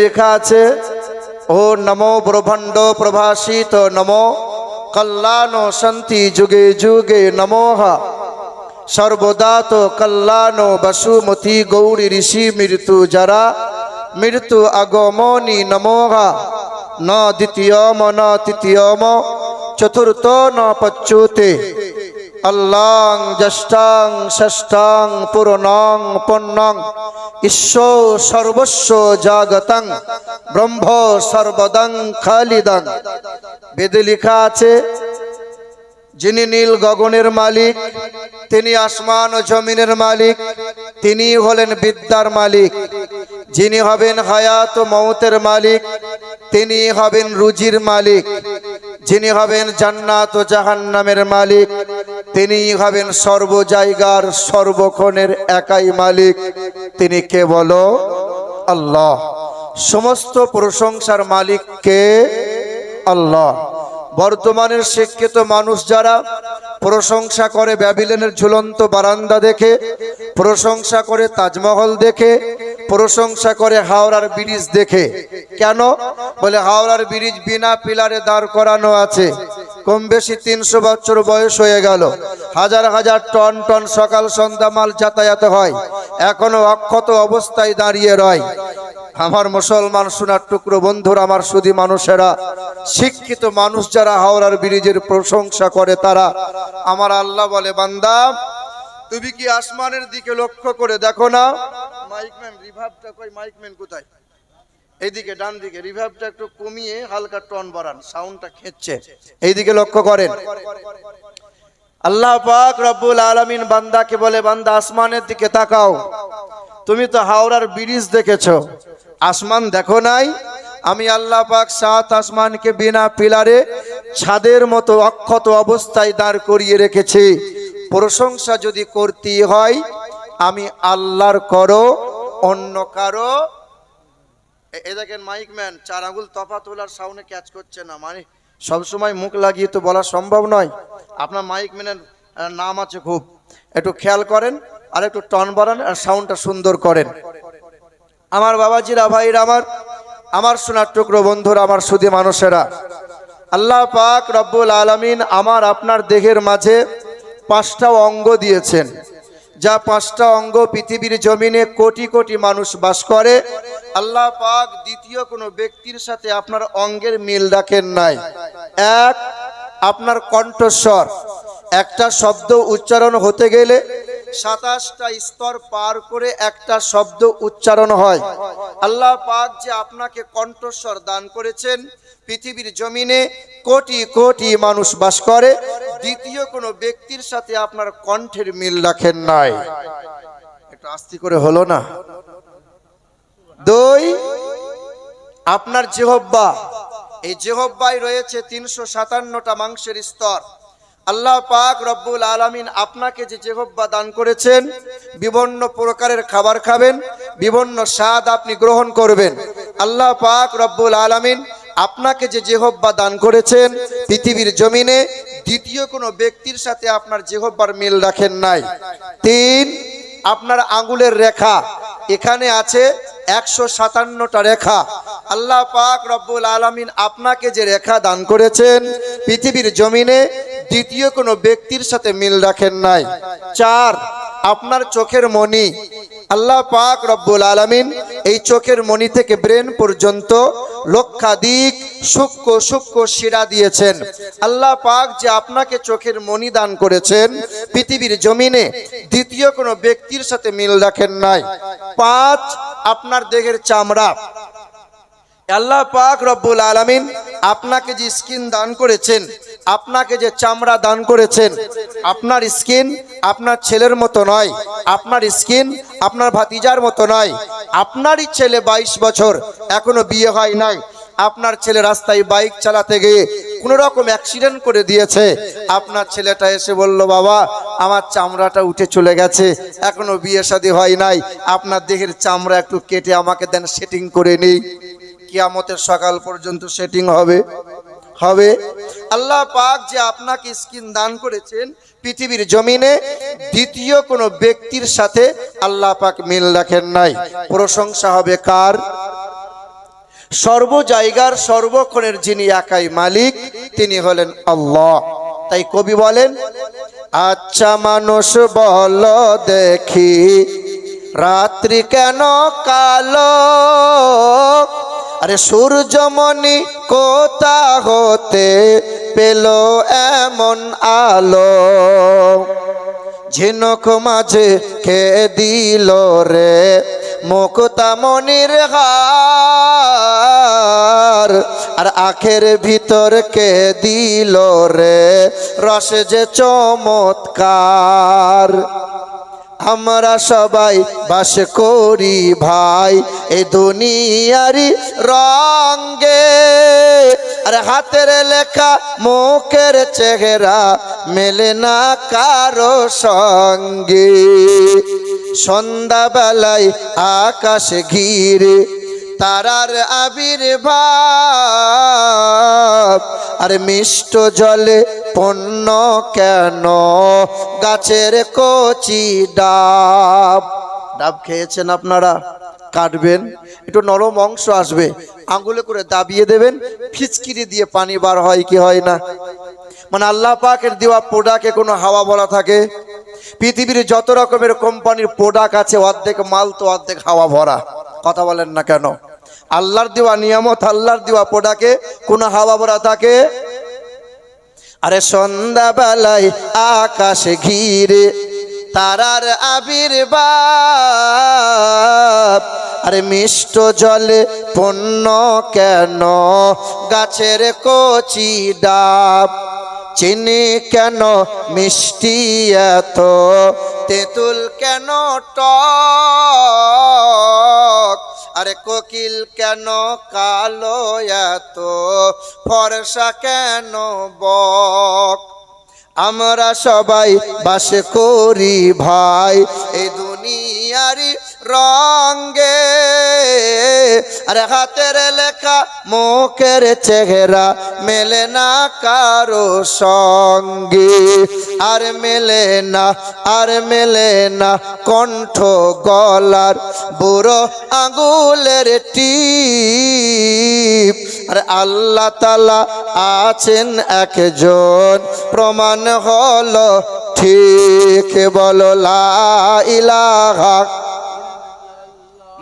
লেখা আছে, ও নমো ব্রহ্মাণ্ড প্রভাসিত নমো কল্যাণ শান্তি যুগে যুগে নমোহ সর্বদা তো কল্যাণ বসুমতি গৌরী ঋষি মৃত্যু যারা, মৃত্যু আগমনি নমোহ ন দ্বিতীয়ম, ন তৃতীয়ম চতুর্থ ন পচ্যুতে অল্লাং জ্যেষ্ঠাং ষষ্ঠাং পূর্ণং পণ্যং ঈশ্বর সর্বস্ব জাগতং, ব্রহ্ম সর্বদং খালিদং বেদে লেখা আছে, যিনি নীল গগনের মালিক, তিনি আসমান ও জমিনের মালিক, তিনি হলেন বিদ্যার মালিক। যিনি হবেন হায়াত ও মৌতের মালিক, তিনি হবেন রুজির মালিক। যিনি হবেন জান্নাত ও জাহান্নামের মালিক, তিনি হবেন সর্ব জায়গার সর্বক্ষণের একাই মালিক। তিনি কে বলো? আল্লাহ। সমস্ত প্রশংসার মালিক কে? আল্লাহ। বর্তমানের শিক্ষিত মানুষ যারা প্রশংসা করে ব্যাবিলনের ঝুলন্ত বারান্দা দেখে, প্রশংসা করে তাজমহল দেখে প্রশংসা করে হাওড়ার ব্রিজ দেখে। কেন? বলে হাওড়ার ব্রিজ বিনা পিলারে দাঁড় করানো আছে। কম বেশি তিনশো বছর বয়স হয়ে গেল। হাজার হাজার টন টন সকাল সন্ধ্যা মাল যাতায়াত হয়। এখনও অক্ষত অবস্থায় দাঁড়িয়ে রয়। আমার মুসলমান সোনার টুকরো বন্ধুরা, আমার সুদী মানুষেরা, শিক্ষিত মানুষ যারা হাওড়ার ব্রিজের প্রশংসা করে তারা, আমার আল্লাহ বলে, বান্দা, তুমি কি আসমানের দিকে লক্ষ্য করে দেখো না? মাইকম্যান রিভাবটা কই? মাইকম্যান কোথায়? এইদিকে ডান দিকে রিভাবটা একটু কমিয়ে হালকা টন বাড়ান সাউন্ডটা খেচ্ছে। এইদিকে লক্ষ্য করেন। আল্লাহ পাক রব্বুল আলামিন বান্দাকে বলে, বান্দা, আসমানের দিকে তাকাও। তুমি তো হাওড়ার ব্রিজ দেখেছ। আসমান দেখো নাই? আমি আল্লাহ পাক সাত আসমানকে বিনা পিলারে ছাদের মতো অক্ষত অবস্থায় দাঁড় করিয়ে রেখেছি। প্রশংসা যদি করতে হয় আমি আল্লাহর করো, অন্য কারও। এ- দেখেন মাইক ম্যান চার আঙুল তফা তোলার সাউন্ডে ক্যাচ করছে না। মানে সবসময় মুখ লাগিয়ে তো বলা সম্ভব নয়। আপনার মাইক ম্যানের নাম আছে খুব। একটু খেয়াল করেন আর একটু টন বাড়ান আর সাউন্ডটা সুন্দর করেন। আমার বাবাজিরা, ভাইরা, আমার আমার সোনার টুকরো বন্ধুরা, আমার সুদী মানুষেরা, আল্লাহ পাক রব্বুল আলামিন আমার আপনার দেহের মাঝে পাঁচটা অঙ্গ দিয়েছেন। যা পাঁচটা অঙ্গ পৃথিবীর জমিনে কোটি কোটি মানুষ বাস করে, আল্লাহ পাক দ্বিতীয় কোনো ব্যক্তির সাথে আপনার অঙ্গের মিল রাখেন নাই। এক, আপনার কণ্ঠস্বর। একটা শব্দ উচ্চারণ হতে গেলে সাতাশটা স্তর পার করে একটা শব্দ উচ্চারণ হয়। আল্লাহ পাক যে আপনাকে কণ্ঠস্বর দান করেছেন, পৃথিবীর জমিনে কোটি কোটি মানুষ বাস করে দ্বিতীয় কোনো ব্যক্তির সাথে আপনার কণ্ঠের মিল রাখেন নাই। একটু আস্তি করে হলো না? দুই, আপনার জেহব্বা। এই জেহব্বায় রয়েছে তিনশো সাতান্নটা মাংসের স্তর। আল্লাহ পাক রব্বুল আলামিন আপনাকে যে জেহব্বা দান করেছেন বিভিন্ন প্রকারের খাবার খাবেন বিভিন্ন স্বাদ আপনি গ্রহণ করবেন। আল্লাহ পাক রব্বুল আলামিন আপনাকে যে জেহব্বা দান করেছেন পৃথিবীর জমিনে দ্বিতীয় কোনো ব্যক্তির সাথে আপনার জেহব্বার মিল রাখেন নাই। তিন, আপনার আঙ্গুলের রেখা। এখানে আছে একশো সাতান্নটা রেখা। আল্লাহ পাক রব্বুল আলামিন আপনাকে যে রেখা দান করেছেন, পৃথিবীর জমিনে দ্বিতীয় কোনো ব্যক্তির সাথে মিল রাখেন নাই। চার আপনার চোখের মণি। আল্লাহ পাক রব্বুল আলামিন এই চোখের মণি থেকে ব্রেন পর্যন্ত লক্ষাধিক সূক্ষ্ম সূক্ষ্ম শিরা দিয়েছেন। আল্লাহ পাক যে আপনাকে চোখের মণি দান করেছেন, পৃথিবীর জমিনে দ্বিতীয় কোনো ব্যক্তির সাথে মিল রাখেন নাই। পাঁচ, আপনার দেহের চামড়া। আল্লাহ পাক রব্বুল আলামিন আপনাকে যে স্কিন দান করেছেন, আপনাকে যে চামড়া দান করেছেন, আপনার স্কিন আপনার ছেলের মতো নয়, আপনার স্কিন আপনার ভাতিজার মতো নয়, আপনারই ছেলে বাইশ বছর এখনও বিয়ে হয় নাই, আপনার ছেলে রাস্তায় বাইক চালাতে গিয়ে কোনো রকম অ্যাক্সিডেন্ট করে দিয়েছে, আপনার ছেলেটা এসে বলল, বাবা, আমার চামড়াটা উঠে চলে গেছে, এখনও বিয়ে শাদী হয় নাই, আপনার দেহের চামড়া একটু কেটে আমাকে দেন সেটিং করে নিই। কিয়ামতের সকাল পর্যন্ত সেটিং হবে। হবে। আল্লাহ পাক যে আপনাকে স্কিন দান করেছেন পৃথিবীর জমিনে, দ্বিতীয় কোনো ব্যক্তির সাথে আল্লাহ পাক মিল রাখেন নাই। প্রশংসা হবে কার? সর্ব জায়গার সর্বক্ষণের যিনি একাই মালিক, তিনি হলেন আল্লাহ। তাই কবি বলেন আচ্ছা মানুষ বল দেখি, রাত্রি কেন কালো? আরে সূর্যমণি কোথা হতে পেল এমন আলো? ঝিনুক মাঝে কে দিল রে মুক্তামনির হার? আর আখের ভিতর কে দিল রে? রস যে চমৎকার। আমরা সবাই বাস করি ভাই, এ দুনিয়ারি রঙ্গে আর হাতের লেখা, মুখের চেহারা মেলে না কারও সঙ্গে। সন্ধ্যাবেলায় আকাশ ঘিরে তারার আবির্ভাব। আর মিষ্ট জলে পণ্য কেন? গাছের কচি ডাব। ডাব খেয়েছেন আপনারা? কাটবেন। একটু নরম অংশ আসবে। আঙ্গুলে করে দাবিয়ে দেবেন। ফিচকিরি দিয়ে পানি বার হয় কি হয় না? মানে আল্লাহ পাকের দেওয়া পোডাকে কোনো হাওয়া বলা থাকে? পৃথিবীর যত রকমের কোম্পানির প্রোডাক্ট আছে, অর্ধেক মাল তো অর্ধেক হাওয়া ভরা। কথা বলেন না কেন? আল্লাহর দেওয়া নিয়ামত, আল্লাহর দেওয়া পোডাকে কোনো হাওয়া ভরা থাকে? আরে সন্ধ্যাবেলায় আকাশ ঘিরে তারার আবির্ভাব। আরে মিষ্ট জলে পণ্য কেন? গাছের কচি ডাব। চিনি কেন মিষ্টি এত? তেঁতুল কেন টক? আরে কোকিল কেন কালো এত? ফরসা কেন বক? আমরা সবাই বাস করি ভাই, এই দুনিয়ারি রঙ্গে আরে হাতের লেখা, মুখের চেহারা মেলে না কারও সঙ্গে। আর মেলে না, আর মেলে না কণ্ঠ গলার বুড়ো আঙুলের টিপ। আর আল্লাহ তালা আছেন একজন, প্রমাণ হলো ঠিক। বলো লা ইলাহা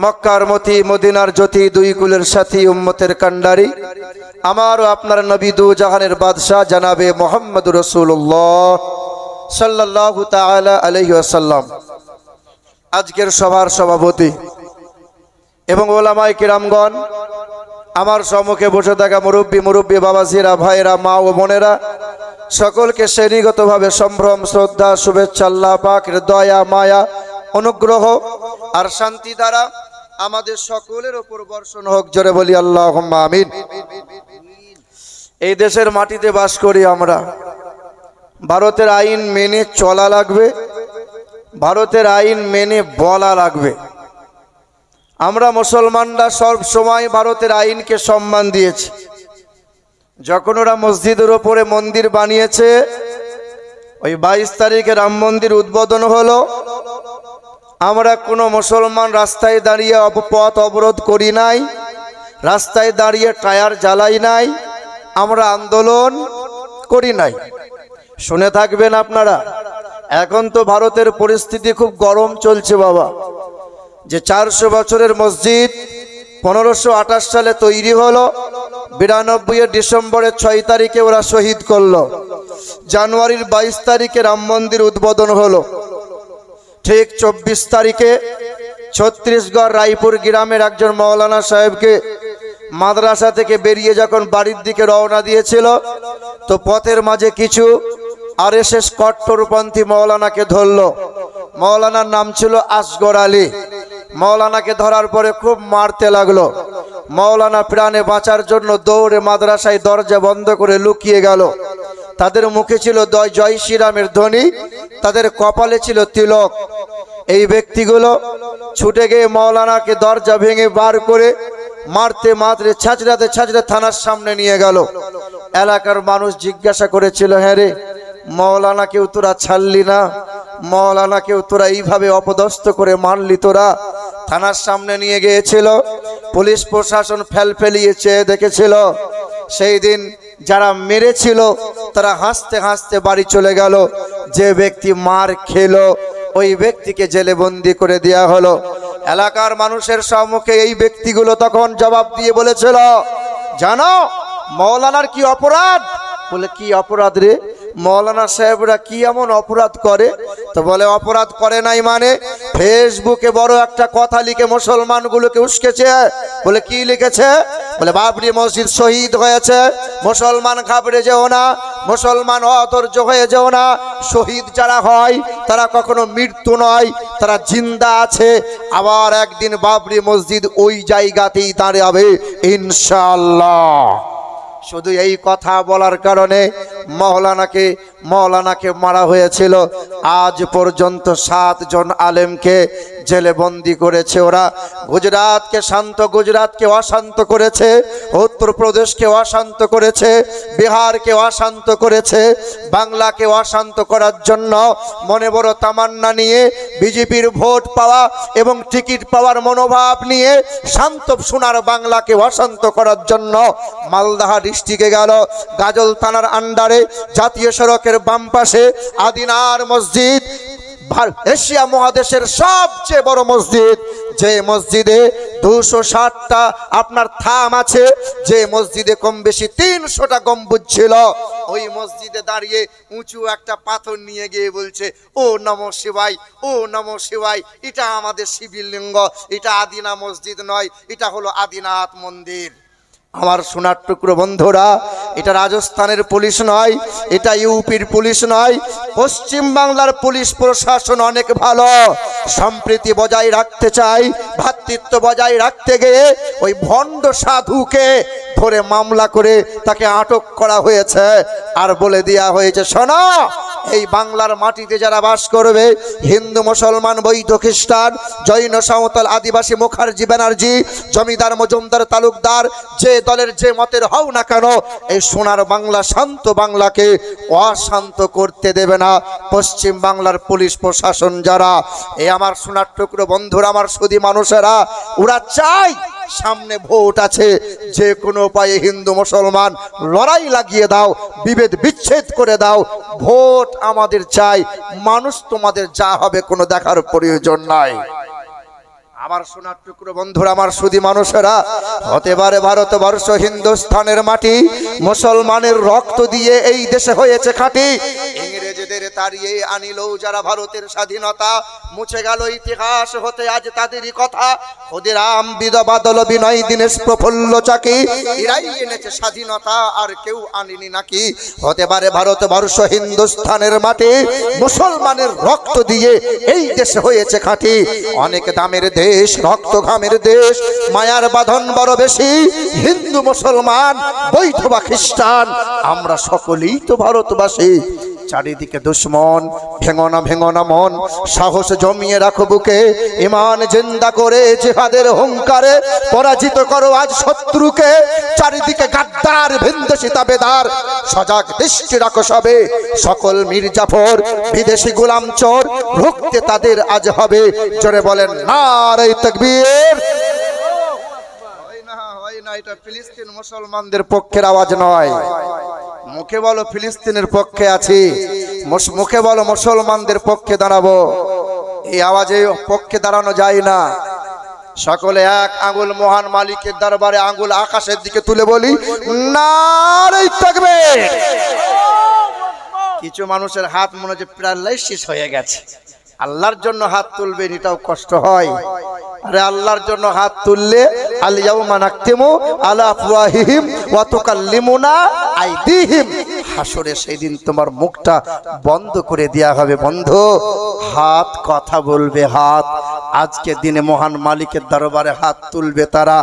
মক্কার মতি, মদিনার জ্যোতি, দুই কুলের সাথী, উম্মতের কান্ডারি আমার ও আপনার নবী দু জাহানের বাদশাহ জানাবে মোহাম্মদ রসুল্লাহ সাল্লাল্লাহু তাআলা আলাইহি ওয়াসাল্লাম। আজকের সভার সভাপতি এবং ওলামাই কিরামগণ, আমার সম্মুখে বসে থাকা মুরব্বী মুরব্বী বাবাজিরা ভাইরা মা ও বোনেরা, সকলকে শ্রেণীগতভাবে সম্ভ্রম, শ্রদ্ধা, শুভেচ্ছা, আল্লাহ পাকের দয়া, মায়া, অনুগ্রহ আর শান্তি দ্বারা আমাদের সকলের ওপর বর্ষণ হোক, জোরে বলি আল্লাহ আমিন। এই দেশের মাটিতে বাস করি আমরা। ভারতের আইন মেনে চলা লাগবে, ভারতের আইন মেনে বলা লাগবে। আমরা মুসলমানরা সব সময় ভারতের আইনকে সম্মান দিয়েছি। যখন ওরা মসজিদের ওপরে মন্দির বানিয়েছে, ওই বাইশ তারিখে রাম মন্দির উদ্বোধন হলো। আমরা কোনো মুসলমান রাস্তায় দাঁড়িয়ে অপপথ অবরোধ করি নাই, রাস্তায় দাঁড়িয়ে টায়ার জ্বালাই নাই, আমরা আন্দোলন করি নাই। শুনে থাকবেন আপনারা, এখন তো ভারতের পরিস্থিতি খুব গরম চলছে বাবা। যে চারশো বছরের মসজিদ পনেরোশো আঠাশ সালে তৈরি হলো বিরানব্বই ডিসেম্বরের ছয় তারিখে ওরা শহীদ করল। জানুয়ারির বাইশ তারিখে রাম মন্দির উদ্বোধন হলো। ঠিক চব্বিশ তারিখে ছত্তিশগড় রায়পুর গ্রামের একজন মৌলানা সাহেবকে মাদ্রাসা থেকে বেরিয়ে যখন বাড়ির দিকে রওনা দিয়েছিল, তো পথের মাঝে কিছু আর এস এস কট্টরপন্থী মৌলানাকে ধরলো। মৌলানার নাম ছিল আসগর আলী। মৌলানাকে ধরার পরে খুব মারতে লাগল। মৌলানা প্রাণে বাঁচার জন্য দৌড়ে মাদ্রাসায় দরজা বন্ধ করে লুকিয়ে গেল। তাদের মুখে ছিল দয়, জয় শ্রীরামের ধ্বনি, তাদের কপালে ছিল তিলক। এই ব্যক্তিগুলো ছুটে গিয়ে মৌলানাকে দরজা ভেঙে বার করে মারতে মারতে, ছাঁচড়াতে, ছাঁচড়ে থানার সামনে নিয়ে গেল। এলাকার মানুষ জিজ্ঞাসা করেছিল হ্যাঁ রে মৌলানাকেও তোরা ছাড়লি না? মৌলানাকেও তোরা এইভাবে অপদস্থ করে মারলি তোরা? থানার সামনে নিয়ে গিয়েছিল, পুলিশ প্রশাসন ফেল ফেলিয়ে চেয়ে দেখেছিল, সেই দিন যারা মেরেছিল, তারা হাসতে হাসতে বাড়ি চলে গেল। যে ব্যক্তি মার খেলো, ওই ব্যক্তিকে জেলে বন্দি করে দেয়া হলো। এলাকার মানুষের সম্মুখে এই ব্যক্তিগুলো তখন জবাব দিয়ে বলেছিল, জানো, মৌলানার কি অপরাধ? বলে, কি অপরাধ রে? মৌলানা সাহেবরা কি এমন অপরাধ করে? তো বলে, অপরাধ করে নাই মানে ফেসবুকে বড় একটা কথা লিখে মুসলমানগুলোকে উস্কেছে। বলে, কি লিখেছে? বলে, বাবরি মসজিদ শহীদ হয়েছে। মুসলমান ঘাবড়ে যেও না, মুসলমান অধৈর্য হয়ে যেও না। শহীদ যারা হয়, তারা কখনো মৃত্যু নয়, তারা জিন্দা আছে। আবার একদিন বাবরি মসজিদ ওই জায়গাতেই দাঁড়াবে, ইনশাআল্লাহ। শুধু এই কথা বলার কারণে মৌলানাকে মৌলানাকে মারা হয়েছিল। আজ পর্যন্ত সাতজন আলেমকে জেলে বন্দি করেছে ওরা। গুজরাটকে শান্ত গুজরাটকে অশান্ত করেছে। উত্তরপ্রদেশকে অশান্ত করেছে। বিহারকে অশান্ত করেছে। বাংলাকে অশান্ত করার জন্য মনে বড় তামান্না নিয়ে, বিজেপির ভোট পাওয়া এবং টিকিট পাওয়ার মনোভাব নিয়ে শান্ত সোনার বাংলাকে অশান্ত করার জন্য মালদাহা ডিস্ট্রিক্টে গেল। গাজল থানার আন্ডারে জাতীয় সড়কের বাম পাশে আদিনার মসজিদ। এশিয়া মহাদেশের সবচেয়ে বড় মসজিদ। যে মসজিদে দুশো ষাটটা আপনার থাম আছে, যে মসজিদে কম বেশি তিনশোটা গম্বুজ ছিল, ওই মসজিদে দাঁড়িয়ে উঁচু একটা পাথর নিয়ে গিয়ে বলছে, ও নম শিবাই ও নম শিবাই এটা আমাদের শিবলিঙ্গ এটা আদিনা মসজিদ নয়, এটা হলো আদিনাথ মন্দির। আমার সোনার টুকরো বন্ধুরা, এটা রাজস্থানের পুলিশ নয়, এটা ইউপির পুলিশ নয়, পশ্চিম বাংলার পুলিশ প্রশাসন অনেক ভালো। সম্প্রীতি বজায় রাখতে চাই ভ্রাতৃত্ব বজায় রাখতে গিয়ে ওই ভণ্ড সাধুকে ধরে মামলা করে তাকে আটক করা হয়েছে। আর বলে দেয়া হয়েছে, শোনো এই বাংলার মাটিতে যারা বাস করবে, হিন্দু, মুসলমান, বৈধ, খ্রিস্টান, জৈন, সাঁওতাল, আদিবাসী, মুখার্জি, ব্যানার্জি, জমিদার, মজুমদার, তালুকদার, যে দলের যে মতের হও না কেন, এই সোনার বাংলা, শান্ত বাংলাকে অশান্ত করতে দেবে না পশ্চিম বাংলার পুলিশ প্রশাসন যারা। এ আমার সোনার টুকরো বন্ধুরা, আমার সুদী মানুষেরা, ওরা চাই সামনে ভোট আছে। যে কোনো উপায়ে হিন্দু, মুসলমান লড়াই লাগিয়ে দাও, বিভেদ বিচ্ছেদ করে দাও। ভোট আমাদের চাই। মানুষ তোমাদের যা হবে কোনো দেখার প্রয়োজন নাই। আমার সোনার টুকরো বন্ধুরা, আমার সুদী মানুষেরা, হতে পারে ভারতবর্ষ হিন্দুস্থানের মাটি, মুসলমানের রক্ত দিয়ে এই দেশে হয়েছে খাঁটি। ইংরেজদের তাড়িয়ে আনিল যারা ভারতের স্বাধীনতা, মুছে গেল ইতিহাস, হতে আজ তাদেরই কথা। ক্ষুদিরাম বিদ বাদল বিনয়, দীনেশ প্রফুল্ল চাকি, এরাই এনেছে স্বাধীনতা, আর কেউ আনেনি নাকি। হতে পারে ভারতবর্ষ হিন্দুস্থানের মাটি, মুসলমানের রক্ত দিয়ে এই দেশে হয়েছে খাঁটি। অনেক দামের দেশ রক্ত ঘামের দেশ, মায়ার বাঁধন বড় বেশি, হিন্দু মুসলমান বৈধ বা খ্রিস্টান, আমরা সকলেই তো ভারতবাসী। চারিদিকে দুশ্মন, ভেঙনা ভেঙনা মন, সাহস জমিয়ে রাখো বুকে। ইমান জিন্দা করে জেহাদের হুঙ্কারে পরাজিত করো আজ শত্রুকে। চারিদিকে গাদ্দার ভিন্দেশি তাবেদার সজাগ দৃষ্টি রাখো সবে। সকল মির্জাফর, বিদেশি গোলাম চোর রুখতে তাদের আজ হবে। জোরে বলেন তকবীর। না, হয় না, এটা ফিলিস্তিন মুসলমানদের পক্ষের আওয়াজ নয়। মুখে বলো ফিলিস্তিনের পক্ষে আছি মুখে বলো মুসলমানদের পক্ষে দাঁড়াবো। এই আওয়াজে পক্ষে দাঁড়ানো যায় না। সকলে এক আঙ্গুল মহান মালিকের দরবারে আঙ্গুল আকাশের দিকে তুলে বলি নারে থাকবে কিছু মানুষের হাত মনে হচ্ছে প্যারালাইসিস হয়ে গেছে। আল্লাহর জন্য হাত তুলবেন, এটাও কষ্ট হয়। আরে আল্লাহর জন্য হাত তুললে আলিয়াউমা নাকতিমু আলা আফওয়াহিহিম ওয়া তুকাল্লিমুনা আইদিহিম। হাসরে সেই দিন তোমার মুখটা বন্ধ করে দেয়া হবে। বন্ধ, হাত কথা বলবে, হাত। আজকে দিনে মহান মালিকের দরবারে হাত তুলবে তারা।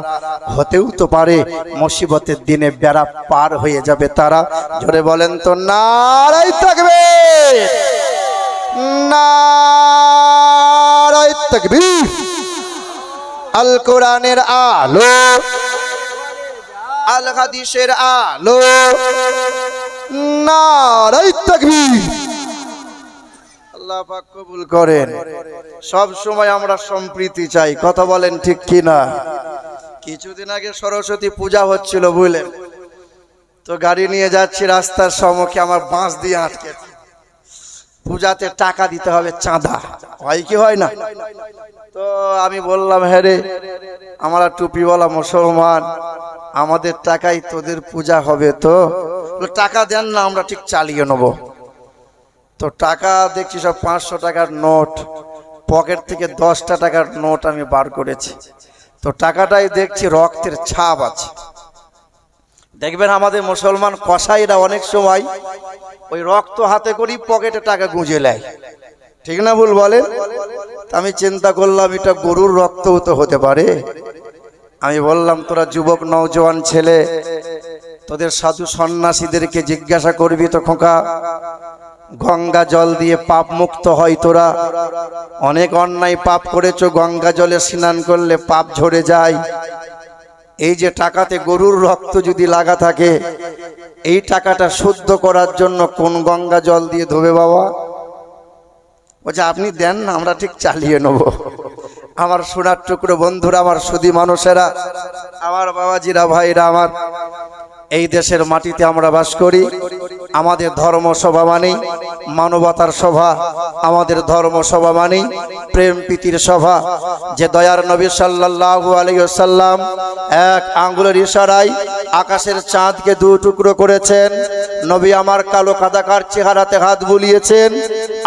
হতেও তো পারে, মুসিবতের দিনে বেড়া পার হয়ে যাবে তারা। জোরে বলেন তো নারাই থাকবে আল কোরআনের আলো। আল হাদিসের আলো। পাক কবুল করেন। সব সময় আমরা সম্প্রীতি চাই। কথা বলেন ঠিক কি না কিছুদিন আগে সরস্বতী পূজা হচ্ছিল, বুঝলেন? তো গাড়ি নিয়ে যাচ্ছি, রাস্তার সম্মুখে আমার বাঁশ দিয়ে আটকে পূজাতে টাকা দিতে হবে চাঁদা। হয় কি হয় না? তো আমি বললাম হ্যাঁ রে, আমরা টুপিওয়ালা মুসলমান, আমাদের টাকাই তোদের পূজা হবে তো? টাকা দেন না, আমরা ঠিক চালিয়ে নেব। তো টাকা দেখছি সব পাঁচশো টাকার নোট, পকেট থেকে দশটা টাকার নোট আমি বার করেছি। তো টাকাটাই দেখছি রক্তের ছাপ আছে। দেখবেন আমাদের মুসলমান কসাইরা অনেক সময় ওই রক্ত হাতে করি পকেটে টাকা গুঁজে নেয়। ঠিক না ভুল বলেন? আমি চিন্তা করলাম, এটা গরুর রক্তও তো হতে পারে। আমি বললাম, তোরা যুবক, নওজোয়ান ছেলে, তোদের সাধু সন্ন্যাসীদেরকে জিজ্ঞাসা করবি তো খোকা, গঙ্গা জল দিয়ে পাপ মুক্ত হয় তোরা। অনেক অন্যায় পাপ করেছ, গঙ্গা জলে স্নান করলে পাপ ঝরে যায়। এই যে টাকাতে গরুর রক্ত যদি লাগা থাকে, এই টাকাটা শুদ্ধ করার জন্য কোন গঙ্গা জল দিয়ে ধোবে বাবা? বলছে, আপনি দেন না, আমরা ঠিক চালিয়ে নেব। আমার সোনার টুকরো বন্ধুরা, আমার সুদী মানুষেরা, আমার বাবাজিরা, ভাইরা আমার, এই দেশের মাটিতে আমরা বাস করি। আমাদের ধর্ম সভা মানেই মানবতার সভা, আমাদের ধর্ম সভা মানেই প্রেম প্রীতির সভা। যে দয়ার নবী সাল্লাল্লাহু আলাইহি সাল্লাম এক আঙ্গুলের ইশারায় আকাশের চাঁদকে দু টুকরো করেছেন, নবী আমার কালো কাদাকার চেহারাতে হাত বুলিয়েছেন,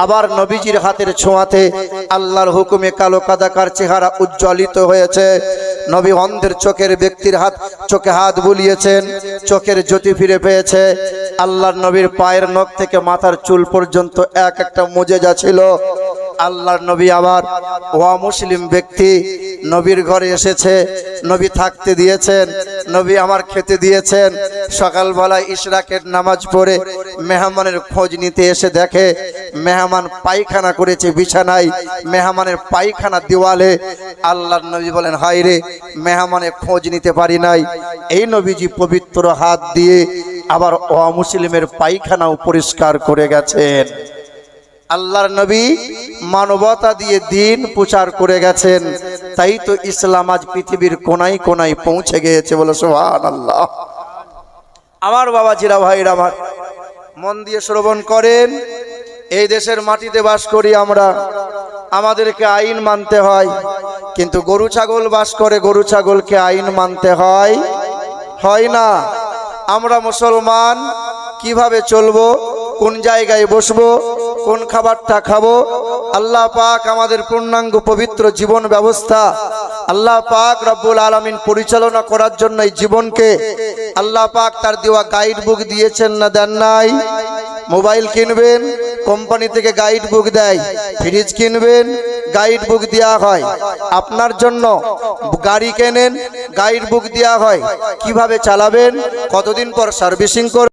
আবার নবীজির হাতের ছোঁয়াতে আল্লাহর হুকুমে কালো কাদাকার চেহারা উজ্জ্বলিত হয়েছে। নবী অন্ধের চোখের ব্যক্তির হাত, চোখে হাত বুলিয়েছেন, চোখের জ্যোতি ফিরে পেয়েছে। আল্লাহর নবীর পায়ের নখ থেকে মাথার চুল পর্যন্ত এক একটা মোজেজা ছিল। আল্লাহর নবী আবার ওয়া মুসলিম ব্যক্তি। নবীর ঘরে এসেছে, নবী থাকতে দিয়েছেন, নবী আমার খেতে দিয়েছেন। সকালবেলায় ইশরাকের নামাজ পড়ে মেহমানের খোঁজ নিতে এসে দেখে, মেহমান পায়খানা করেছে বিছানায়, মেহমানের পায়খানা দেওয়ালে আল্লাহর নবী বলেন হাই রে মেহমানের খোঁজ নিতে পারি নাই। এই নবীজি পবিত্র হাত দিয়ে আবার অমুসলিমের পায়খানাও পরিষ্কার করে গেছেন। আল্লাহর নবী মানবতা দিয়ে দিন প্রচার করে গেছেন। তাই তো ইসলাম আজ পৃথিবীর কোনায় কোনায় পৌঁছে গিয়েছে বলে সোহান আল্লাহ আমার বাবা জিরা ভাইরা, আমার মন দিয়ে শ্রবণ করেন, এই দেশের মাটিতে বাস করি আমরা। আমাদেরকে আইন মানতে হয়, কিন্তু গরু ছাগল বাস করে, গরু ছাগলকে আইন মানতে হয়। হয় না। আমরা মুসলমান, কীভাবে চলবো, কোন জায়গায় বসবো কোন খাবারটা খাব? আল্লাহ পাক আমাদের পূর্ণাঙ্গ পবিত্র জীবন ব্যবস্থা, আল্লাহ পাক রব্বুল আলমিন পরিচালনা করার জন্য এই জীবনকে, আল্লাহ পাক তার দেওয়া গাইড বুক দিয়েছেন না দেন নাই? মোবাইল কিনবেন, কোম্পানি থেকে গাইড বুক দেয় ফ্রিজ কিনবেন গাইড বুক দেওয়া হয়। আপনার জন্য গাড়ি কেনেন গাইড বুক দেওয়া হয়। কীভাবে চালাবেন? কতদিন পর সার্ভিসিং করবেন